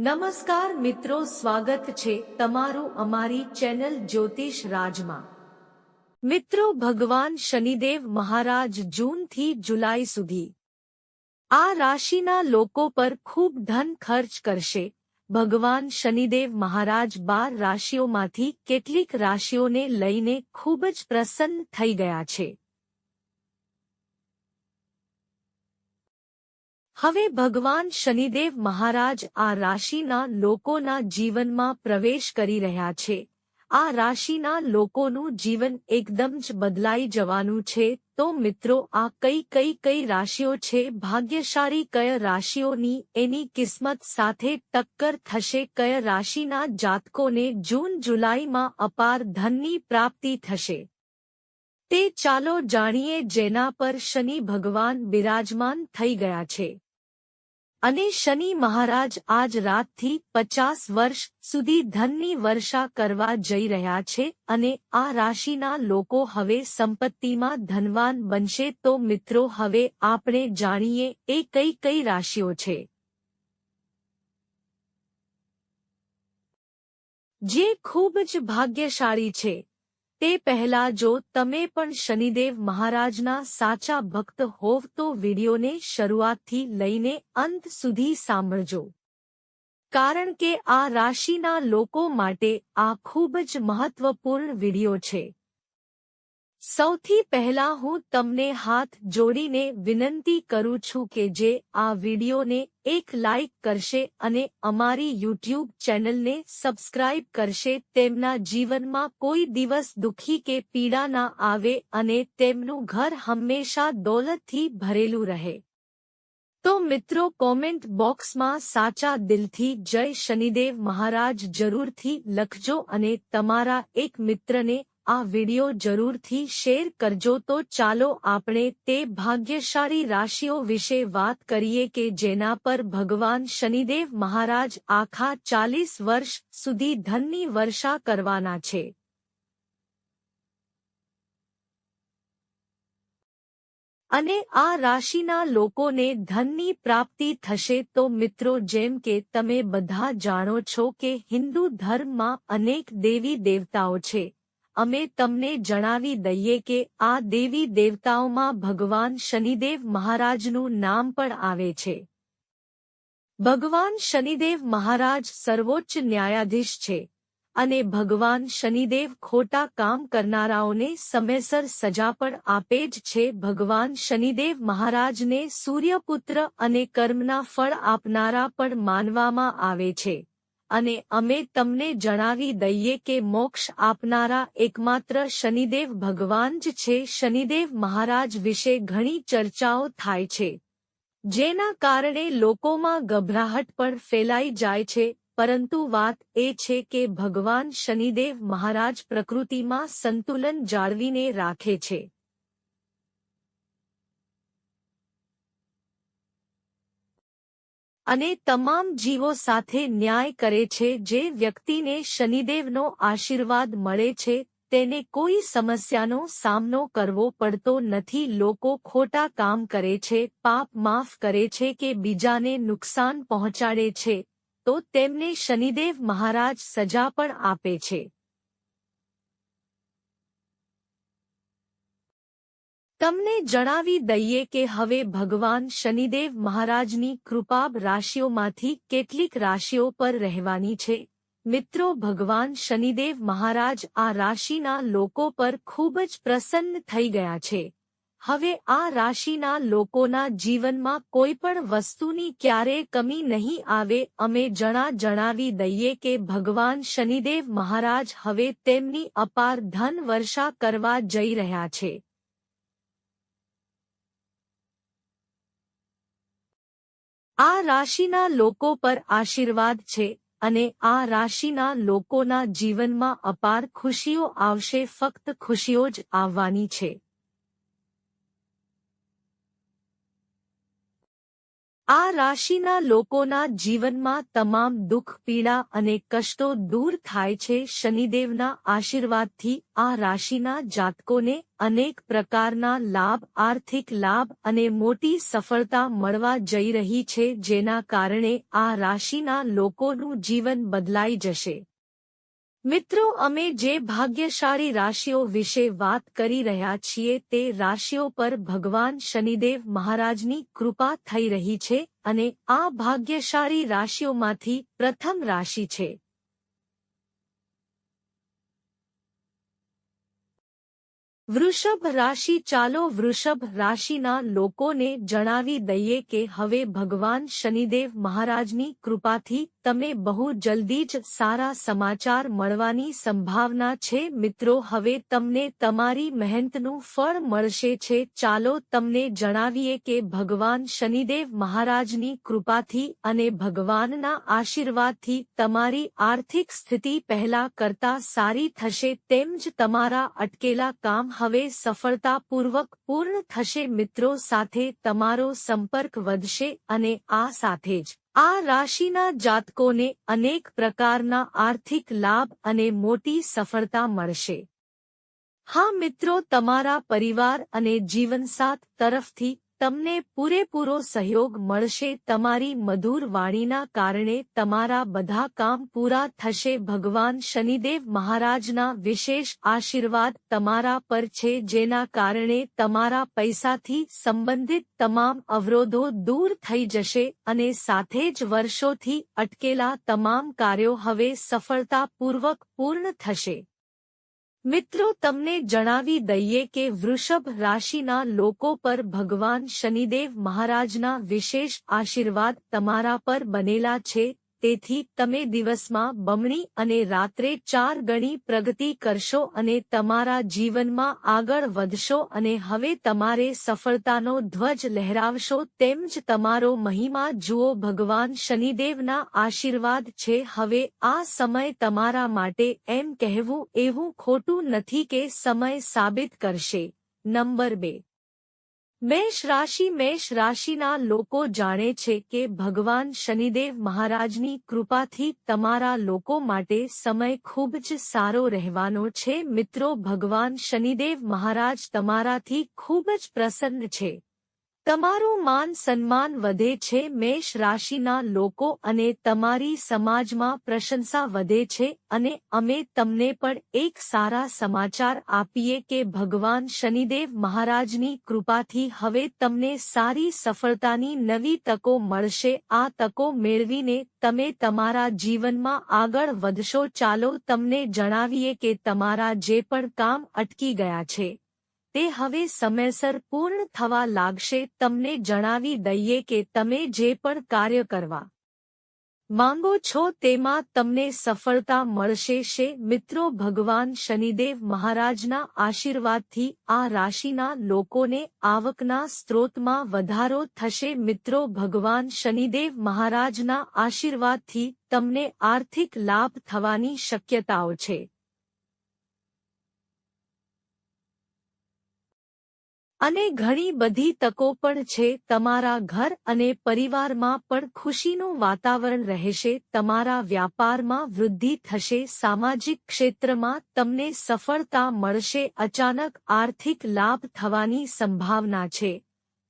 નમસ્કાર મિત્રો, સ્વાગત છે તમારું અમારી ચેનલ જ્યોતિષ રાજમાં. મિત્રો, ભગવાન શનિદેવ મહારાજ જૂનથી જુલાઈ સુધી. આ રાશિના લોકો પર ખૂબ ધન ખર્ચ કરશે. ભગવાન શનિદેવ મહારાજ બાર રાશિઓમાંથી કેટલીક રાશિઓને લઈને ખૂબ જ પ્રસન્ન થઈ ગયા છે. હવે ભગવાન શનિદેવ મહારાજ આ રાશિના લોકોના જીવનમાં પ્રવેશ કરી રહ્યા છે. આ રાશિના લોકોનું જીવન એકદમ જ બદલાઈ જવાનું છે. તો મિત્રો, આ કઈ કઈ કઈ રાશિઓ છે? ભાગ્યશાળી કયા રાશિઓની? એની કિસ્મત સાથે ટક્કર થશે કયા રાશિના જાતકોને? જૂન જુલાઈમાં અપાર ધનની પ્રાપ્તિ થશે. તે ચાલો જાણીએ જેના પર શનિ ભગવાન બિરાજમાન થઈ ગયા છે. અને શનિ મહારાજ આજ રાતથી પચાસ વર્ષ સુધી ધનની વર્ષા કરવા જઈ રહ્યા છે અને આ રાશિના લોકો હવે સંપત્તિમાં ધનવાન બનશે તો મિત્રો હવે આપણે જાણીએ એ કઈ કઈ રાશિઓ છે. જે ખૂબ જ ભાગ્યશાળી છે. તે પહેલા જો તમે પણ શનિદેવ મહારાજના સાચા ભક્ત હોવ તો વિડીયોને શરૂઆતથી લઈને અંત સુધી સાંભળજો. કારણ કે આ રાશિના લોકો માટે આ ખૂબ જ મહત્વપૂર્ણ વીડિયો છે. સૌથી પહેલા હું તમને હાથ જોડીને વિનંતી કરું છું કે જે આ વિડીયોને એક લાઇક કરશે અને અમારી યુટ્યુબ ચેનલને સબસ્ક્રાઇબ કરશે. તેમના જીવનમાં કોઈ દિવસ દુઃખી કે પીડા ના આવે અને તેમનું ઘર હંમેશા દોલતથી ભરેલું રહે. તો મિત્રો, કોમેન્ટ બોક્સમાં સાચા દિલથી જય શનિદેવ મહારાજ જરૂરથી લખજો અને તમારા એક મિત્રને આ વિડિયો જરૂરથી શેર કરજો તો ચાલો આપણે તે ભાગ્યશાળી રાશિઓ વિશે વાત કરીએ કે જેના પર ભગવાન શનિદેવ મહારાજ આખા ચાલીસ વર્ષ સુધી ધનની વર્ષા કરવાના છે. અને આ રાશિના લોકોને ધનની પ્રાપ્તિ થશે તો મિત્રો જેમ કે તમે બધા જાણો છો કે હિન્દુ ધર્મમાં અનેક દેવી દેવતાઓ છે. અમે તમને જણાવી દઈએ કે આ દેવી દેવતાઓમાં ભગવાન શનિદેવ મહારાજનું નામ પણ આવે છે. ભગવાન શનિદેવ મહારાજ સર્વોચ્ચ ન્યાયાધીશ છે અને ભગવાન શનિદેવ ખોટા કામ કરનારાઓને સમયસર સજા પણ આપે જ છે. ભગવાન શનિદેવ મહારાજને સૂર્યપુત્ર અને કર્મના ફળ આપનારા પણ માનવામાં આવે છે. અને અમે તમને જણાવી દઈએ કે મોક્ષ આપનારા એકમાત્ર શનિદેવ ભગવાન જ છે. શનિદેવ મહારાજ વિશે ઘણી ચર્ચાઓ થાય છે, જેના કારણે લોકોમાં ગભરાહટ પણ ફેલાઈ જાય છે. પરંતુ વાત એ છે કે ભગવાન શનિદેવ મહારાજ પ્રકૃતિમાં સંતુલન જાળવીને રાખે છે. અને તમામ જીવો સાથે ન્યાય કરે છે, જે વ્યક્તિને શનિદેવનો આશીર્વાદ મળે છે, તેને કોઈ સમસ્યાનો સામનો કરવો પડતો નથી. લોકો ખોટા કામ કરે છે, પાપ માફ કરે છે કે બીજાને નુકસાન પહોંચાડે છે, તો તેમને શનિદેવ મહારાજ સજા પણ આપે છે. તમને જણાવી દઈએ કે હવે ભગવાન શનિદેવ મહારાજની કૃપાબ રાશિઓમાંથી કેટલીક રાશિઓ પર રહેવાની છે. મિત્રો, ભગવાન શનિદેવ મહારાજ આ રાશિના લોકો પર ખૂબ જ પ્રસન્ન થઈ ગયા છે. હવે આ રાશિના લોકોના જીવનમાં કોઈ પણ વસ્તુની ક્યારે કમી નહીં આવે, અમે જણા જણાવી દઈએ કે ભગવાન શનિદેવ મહારાજ હવે તેમની અપાર ધન વર્ષા કરવા જઈ રહ્યા છે. આ રાશિના લોકો પર આશીર્વાદ છે અને આ રાશિના લોકોના જીવનમાં અપાર ખુશીઓ આવશે, ફક્ત ખુશીઓ જ આવવાની છે. આ રાશિના લોકોના જીવનમાં તમામ દુઃખ, પીડા અને કષ્ટો દૂર થાય છે. શનિદેવના આશીર્વાદથી આ રાશિના જાતકોને અનેક પ્રકારના લાભ, આર્થિક લાભ અને મોટી સફળતા મળવા જઈ રહી છે, જેના કારણે આ રાશિના લોકોનું જીવન બદલાઈ જશે. મિત્રો, અમે જે ભાગ્યશાળી રાશિઓ વિશે વાત કરી રહ્યા છીએ તે રાશિઓ પર ભગવાન શનિદેવ મહારાજની કૃપા થઈ રહી છે અને આ ભાગ્યશાળી રાશિઓમાંથી પ્રથમ રાશિ છે. વૃષભ રાશિ, ચાલો વૃષભ રાશિના લોકોને જણાવી દઈએ કે હવે ભગવાન શનિદેવ મહારાજની કૃપાથી તમે બહુ જલ્દી જ સારા સમાચાર મળવાની સંભાવના છે મિત્રો. હવે તમને તમારી મહેનતનું ફળ મળશે છે. ચાલો તમને જણાવીએ કે ભગવાન શનિદેવ મહારાજની કૃપાથી અને ભગવાનના આશીર્વાદથી તમારી આર્થિક સ્થિતિ પહેલા કરતા સારી થશે તેમ જ તમારા અટકેલા કામ હવે સફળતાપૂર્વક પૂર્ણ થશે મિત્રો. સાથે તમારો સંપર્ક વધશે અને આ સાથે જ આ રાશિના જાતકોને અનેક પ્રકારના આર્થિક લાભ અને મોટી સફળતા મળશે. હા મિત્રો, તમારા પરિવાર અને જીવનસાથ તરફથી તમને પૂરેપૂરો સહયોગ મળશે, તમારી મધુર વાણીના કારણે તમારા બધા કામ પૂરા થશે. ભગવાન શનિદેવ મહારાજના વિશેષ આશીર્વાદ તમારા પર છે, જેના કારણે તમારા પૈસાથી સંબંધિત તમામ અવરોધો દૂર થઈ જશે અને સાથે જ વર્ષોથી અટકેલા તમામ કાર્યો હવે સફળતાપૂર્વક પૂર્ણ થશે. મિત્રો, તમને જણાવી દઈએ કે વૃષભ રાશિના લોકો પર ભગવાન શનિદેવ મહારાજના વિશેષ આશીર્વાદ તમારા પર બનેલા છે. તેથી તમે દિવસમાં બમણી અને રાત્રે ચાર ગણી પ્રગતિ કરશો અને તમારા જીવનમાં આગળ વધશો અને હવે તમારે સફળતાનો ધ્વજ લહેરાવશો તેમ જ તમારો મહિમા જુઓ, ભગવાન શનિદેવના આશીર્વાદ છે. હવે આ સમય તમારા માટે એમ કહેવું એવું ખોટું નથી કે સમય સાબિત કરશે. નંબર બે. મેષ રાશિ મેષ રાશિના લોકો જાણે છે કે ભગવાન શનિદેવ મહારાજની કૃપાથી તમારા લોકો માટે સમય ખૂબ જ સારો રહેવાનો છે. મિત્રો, ભગવાન શનિદેવ મહારાજ તમારાથી ખૂબ જ પ્રસન્ન છે. તમારું માન સન્માન વધે છે, મેષ રાશિના લોકો અને તમારી સમાજમાં પ્રશંસા વધે છે અને અમે તમને પણ એક સારા સમાચાર આપીએ કે ભગવાન શનિદેવ મહારાજની કૃપાથી હવે તમને સારી સફળતાની નવી તકો મળશે. આ તકો મેળવીને તમે તમારા જીવનમાં આગળ વધશો. ચાલો તમને જણાવીએ કે તમારા જે પણ કામ અટકી ગયા છે. તે હવે સમયસર પૂર્ણ થવા લાગશે, તમને જણાવી દઈએ કે તમે જે પણ કાર્ય કરવા માંગો છો તેમાં તમને સફળતા મળશે. છે મિત્રો, ભગવાન શનિદેવ મહારાજના આશીર્વાદથી આ રાશિના લોકોને આવકના સ્ત્રોતમાં વધારો થશે. મિત્રો, ભગવાન શનિદેવ મહારાજના આશીર્વાદથી તમને આર્થિક લાભ થવાની શક્યતાઓ છે. અને ઘણી બધી તકો પણ છે તમારા ઘર અને પરિવારમાં પણ ખુશીનું વાતાવરણ રહેશે, તમારા વ્યાપારમાં વૃદ્ધિ થશે, સામાજિક ક્ષેત્રમાં તમને સફળતા મળશે, અચાનક આર્થિક લાભ થવાની સંભાવના છે.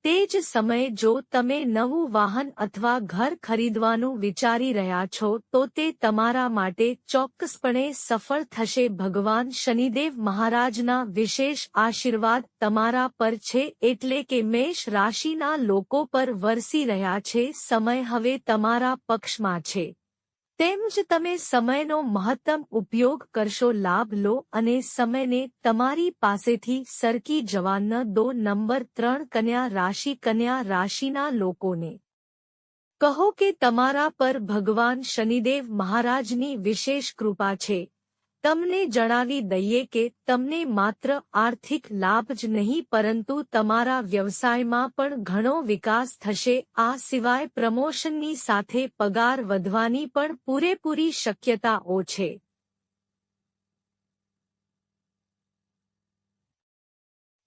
તે જ સમયે જો તમે નવું વાહન અથવા ઘર ખરીદવાનું વિચારી રહ્યા છો, તો તે તમારા માટે ચોક્કસપણે સફળ થશે. ભગવાન શનિદેવ મહારાજના વિશેષ આશીર્વાદ તમારા પર છે, એટલે કે મેષ રાશિના લોકો પર વરસી રહ્યા છે. સમય હવે તમારા પક્ષમાં છે. તેમ જ તમે સમયનો મહત્તમ ઉપયોગ કરશો, લાભ લો અને સમયને તમારી પાસેથી સરકી જવા દો નંબર ત્રણ કન્યા રાશિ કન્યા રાશિના લોકોને. કહો કે તમારા પર ભગવાન શનિદેવ મહારાજની વિશેષ કૃપા છે. તમને જણાવી દઈએ કે તમને માત્ર આર્થિક લાભ જ નહીં પરંતુ તમારા વ્યવસાયમાં પણ ઘણો વિકાસ થશે, આ સિવાય પ્રમોશનની સાથે પગાર વધવાની પણ પૂરેપૂરી શક્યતાઓ છે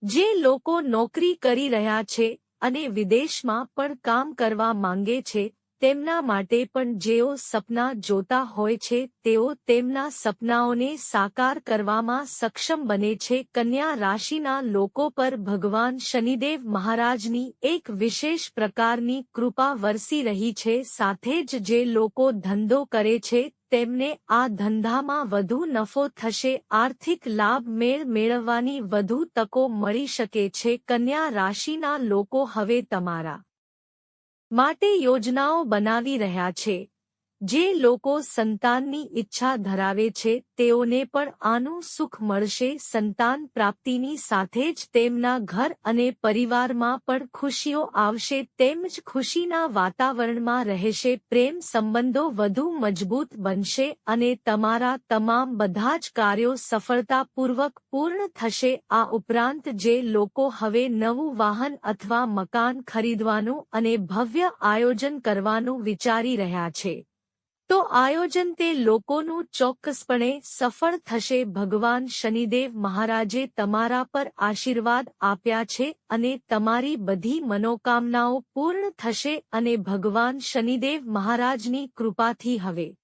જે લોકો નોકરી કરી રહ્યા છે અને વિદેશમાં પણ કામ કરવા માંગે છે તેમના માટે પણ જેઓ સપના જોતા હોય છે, તેઓ તેમના સપનાઓને સાકાર કરવામાં સક્ષમ બને છે. કન્યા રાશિના લોકો પર ભગવાન શનિદેવ મહારાજની એક વિશેષ પ્રકારની કૃપા વરસી રહી છે. સાથે જ જે લોકો ધંધો કરે છે, તેમને આ ધંધામાં વધુ નફો થશે. આર્થિક લાભ મેળ મેળવવાની વધુ તકો મળી શકે છે. કન્યા રાશિના લોકો હવે તમારા માટે યોજનાઓ બનાવી રહ્યા છે. જે લોકો સંતાનની ઈચ્છા ધરાવે છે, તેઓને પણ આનું સુખ મળશે. સંતાન પ્રાપ્તિની સાથે જ તેમના ઘર અને પરિવારમાં પણ ખુશીઓ આવશે. તેમજ ખુશીના વાતાવરણમાં રહેશે, પ્રેમ સંબંધો વધુ મજબૂત બનશે અને તમારા તમામ બધા જ કાર્યો સફળતાપૂર્વક પૂર્ણ થશે. આ ઉપરાંત જે લોકો હવે નવું વાહન અથવા મકાન ખરીદવાનું અને ભવ્ય આયોજન કરવાનું વિચારી રહ્યા છે. તો આયોજન તે લોકોનું ચોક્કસપણે સફળ થશે. ભગવાન શનિદેવ મહારાજે તમારા પર આશીર્વાદ આપ્યા છે અને તમારી બધી મનોકામનાઓ પૂર્ણ થશે અને ભગવાન શનિદેવ મહારાજની કૃપાથી હવે.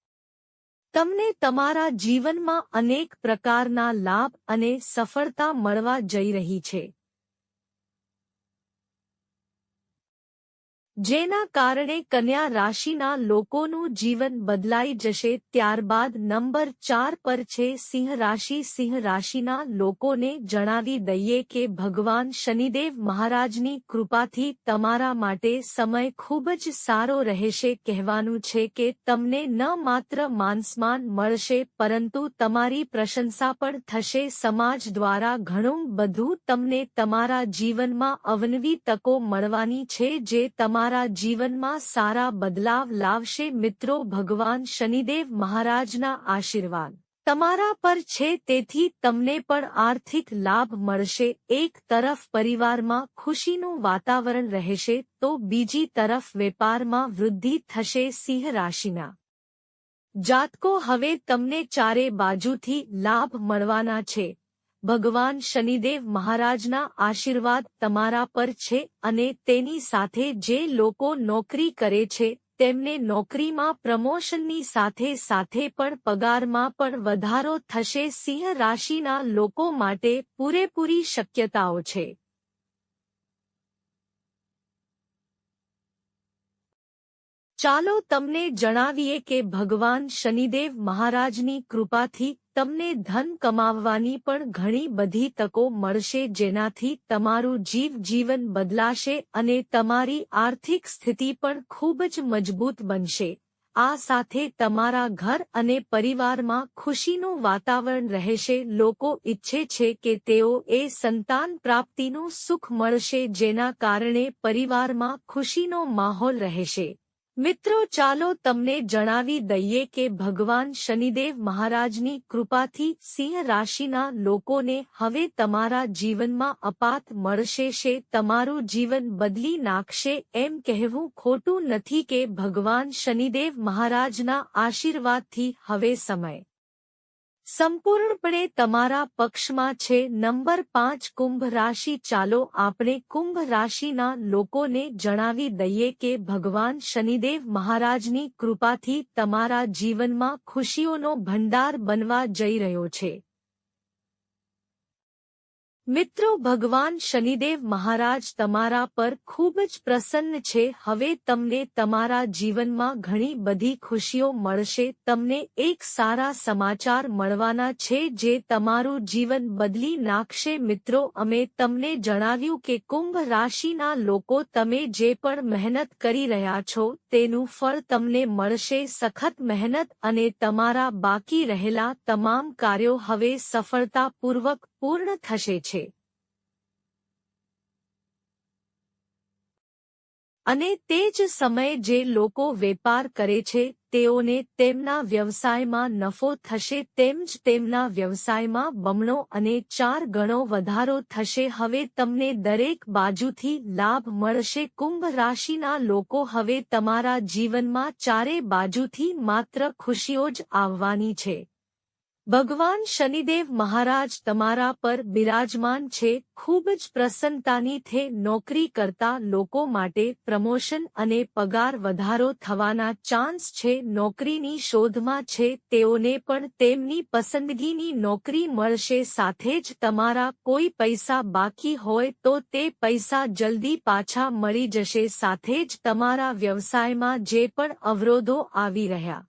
તમને તમારા જીવનમાં અનેક પ્રકારના લાભ અને સફળતા મળવા જઈ રહી છે. જેના કારણે કન્યા રાશિના લોકોનું જીવન બદલાઈ જશે ત્યારબાદ નંબર ચાર પર છે સિંહ રાશિ. સિંહ રાશિના લોકોને જણાવી દઈએ કે ભગવાન શનિદેવ મહારાજની કૃપાથી તમારા માટે સમય ખૂબ જ સારો રહેશે. કહેવાનું છે કે તમને ન માત્ર માનસમાન મળશે, પરંતુ તમારી પ્રશંસા પણ થશે. સમાજ દ્વારા ઘણું બધું તમને તમારા જીવનમાં અવનવી તકો મળવાની છે જે તમારા તમારા જીવનમાં સારા બદલાવ લાવશે મિત્રો ભગવાન શનિદેવ મહારાજના આશીર્વાદ. તમારા પર છે તેથી તમને પણ આર્થિક લાભ મળશે. એક તરફ પરિવારમાં ખુશીનું વાતાવરણ રહેશે તો બીજી તરફ વેપારમાં વૃદ્ધિ થશે સિંહ રાશિના. જાતકો હવે તમને ચારે બાજુથી લાભ મળવાના છે. ભગવાન શનિદેવ મહારાજના આશીર્વાદ તમારા પર છે અને તેની સાથે જે લોકો નોકરી કરે છે, તેમને નોકરીમાં પ્રમોશનની સાથે સાથે પણ પગારમાં પણ વધારો થશે. સિંહ રાશિના લોકો માટે પૂરેપૂરી શક્યતાઓ છે. ચાલો તમને જણાવીએ કે ભગવાન શનિદેવ મહારાજની કૃપાથી તમને ધન કમાવવાની પણ ઘણી બધી તકો મળશે જેનાથી તમારું જીવ જીવન બદલાશે અને તમારી આર્થિક સ્થિતિ પણ ખૂબ જ મજબૂત બનશે. આ સાથે તમારા ઘર અને પરિવારમાં ખુશીનું વાતાવરણ રહેશે. લોકો ઈચ્છે છે કે તેઓ એ સંતાન પ્રાપ્તિનું સુખ મળશે જેના કારણે પરિવારમાં ખુશીનો માહોલ રહેશે. મિત્રો, ચાલો તમને જણાવી દઈએ કે ભગવાન શનિદેવ મહારાજની કૃપાથી સિંહ રાશિના લોકોને હવે તમારા જીવનમાં અપાત મળશે છે તમારું જીવન બદલી નાખશે. એમ કહેવું ખોટું નથી કે ભગવાન શનિદેવ મહારાજના આશીર્વાદથી હવે સમય સંપૂર્ણપણે તમારા પક્ષમાં છે. નંબર પાંચ, કુંભ રાશિ. ચાલો આપણે કુંભ રાશિના લોકોને જણાવી દઈએ કે ભગવાન શનિદેવ મહારાજની કૃપાથી તમારા જીવનમાં ખુશીઓનો ભંડાર બનવા જઈ રહ્યો છે. મિત્રો, ભગવાન શનિદેવ મહારાજ તમારા પર ખૂબ જ પ્રસન્ન છે. હવે તમને તમારા જીવનમાં ઘણી બધી ખુશીઓ મળશે. તમને એક સારા સમાચાર મળવાના છે જે તમારું જીવન બદલી નાખશે. મિત્રો, અમે તમને જણાવ્યું કે કુંભ રાશિના લોકો તમે જે પણ મહેનત કરી રહ્યા છો, તેનું ફળ તમને મળશે. સખત મહેનત અને તમારા બાકી રહેલા તમામ કાર્યો હવે સફળતાપૂર્વક પૂર્ણ થશે છે. અને તે જ સમયે જે લોકો વેપાર કરે છે, તેઓને તેમના વ્યવસાયમાં નફો થશે તેમજ તેમના વ્યવસાયમાં બમણો અને ચાર ગણો વધારો થશે. હવે તમને દરેક બાજુથી લાભ મળશે. કુંભ રાશિના લોકો હવે તમારા જીવનમાં ચારે બાજુથી માત્ર ખુશીઓ જ આવવાની છે. ભગવાન શનિદેવ મહારાજ તમારા પર બિરાજમાન છે, ખૂબ જ પ્રસન્નતાની થે, નોકરી કરતા લોકો માટે પ્રમોશન અને પગાર વધારો થવાના ચાન્સ છે, નોકરીની શોધમાં છે, તેઓને પણ તેમની પસંદગીની નોકરી મળશે, સાથે જ તમારા કોઈ પૈસા બાકી હોય તો તે પૈસા જલ્દી પાછા મળી જશે, સાથે જ તમારા વ્યવસાયમાં જે પણ અવરોધો આવી રહ્યા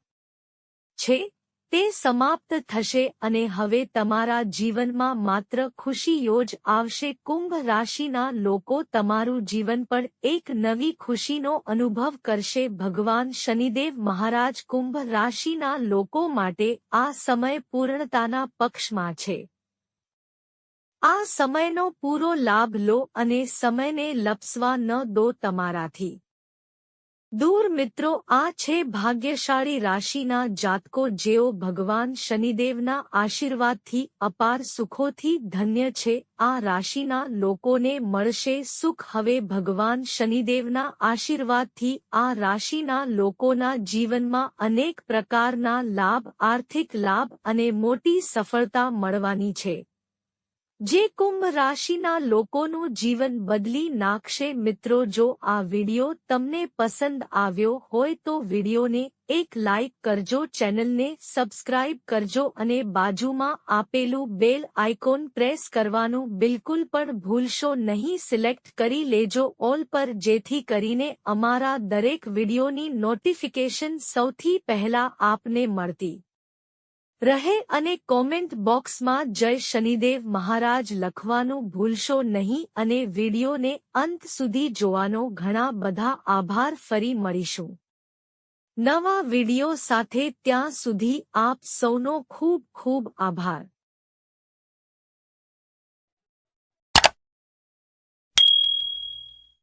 છે તે સમાપ્ત થશે અને હવે તમારા જીવનમાં માત્ર ખુશીઓ જ આવશે. કુંભ રાશિના લોકો તમારું જીવન પણ એક નવી ખુશીનો અનુભવ કરશે. ભગવાન શનિદેવ મહારાજ કુંભ રાશિના લોકો માટે આ સમય પૂર્ણતાના પક્ષમાં છે. આ સમયનો પૂરો લાભ લો અને સમયને લપસવા ન દો તમારાથી. દૂર મિત્રો, આ છે ભાગ્યશાળી રાશિના જાતકો જેઓ ભગવાન શનિદેવના આશીર્વાદથી અપાર સુખોથી ધન્ય છે. આ રાશિના લોકોને મળશે સુખ. હવે ભગવાન શનિદેવના આશીર્વાદથી આ રાશિના લોકોના જીવનમાં અનેક પ્રકારના લાભ, આર્થિક લાભ અને મોટી સફળતા મળવાની છે. જે કુંભ રાશિના લોકોનું જીવન બદલી નાખશે. મિત્રો, જો આ વિડિયો તમને પસંદ આવ્યો હોય તો વિડિયોને એક લાઇક કરજો, ચેનલને સબસ્ક્રાઇબ કરજો અને બાજુમાં આપેલું બેલ આઇકોન પ્રેસ કરવાનું બિલકુલ પણ ભૂલશો નહીં. સિલેક્ટ કરી લેજો ઓલ પર, જેથી કરીને અમારા દરેક વિડિયોની નોટિફિકેશન સૌથી પહેલા આપને મળતી. રહે અને કોમેન્ટ બોક્સમાં જય શનિદેવ મહારાજ લખવાનું ભૂલશો નહીં અને વિડીયોને અંત સુધી જોવાનો ઘણા બધા આભાર ફરી મળીશું. નવા વીડિયો સાથે ત્યાં સુધી આપ સૌનો ખૂબ ખૂબ આભાર.